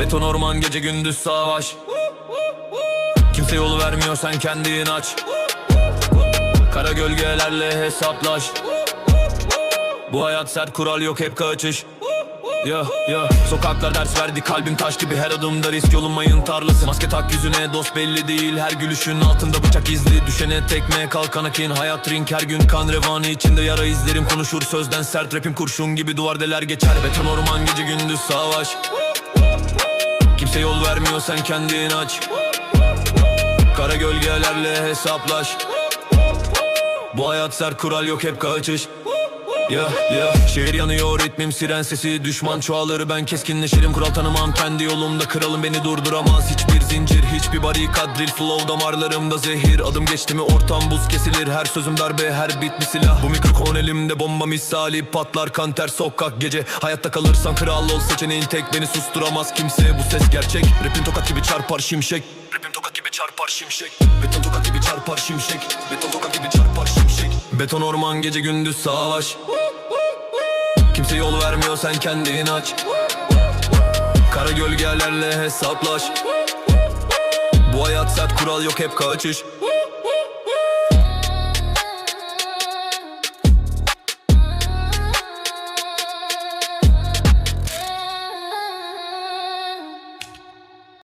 Beton orman gece gündüz savaş. Kimse yol vermiyor sen kendin aç Kara gölgelerle hesaplaş. Bu hayat sert kural yok hep kaçış. Ya ya. Sokaklar ders verdi kalbim taş gibi. Her adımda risk yolun mayın tarlası Maske tak yüzüne dost belli değil. Her gülüşün altında bıçak izli. Düşene tekme kalkana kin hayat ring her gün kan revanı içinde. Yara izlerim konuşur sözden sert rapim kurşun gibi duvar deler geçer. Beton orman gece gündüz savaş Yol vermiyor sen kendin aç. Kara gölgelerle hesaplaş. Bu hayat sert kural yok hep kaçış ya ya. Şehir yanıyor ritmim siren sesi. Düşman çoğalır ben keskinleşirim. Kural tanımam kendi yolumda kralım beni durduramaz. Hiçbir zincir hiçbir barikat drill flow damarlarımda zehir. Adım geçti mi ortam buz kesilir. Her sözüm darbe her bit bir silah. Bu mikrofon elimde bomba misali. Patlar kan ter sokak gece. Hayatta kalırsan kral ol seçeneğin tek. Beni susturamaz kimse. Bu ses gerçek. Rapin tokat gibi çarpar şimşek çarpar şimşek. Beton tokat gibi çarpar şimşek. Beton tokat gibi çarpar şimşek. Beton orman gece gündüz savaş. Kimse yol vermiyor sen kendin aç. Kara gölgelerle hesaplaş. Bu hayat sert kural yok hep kaçış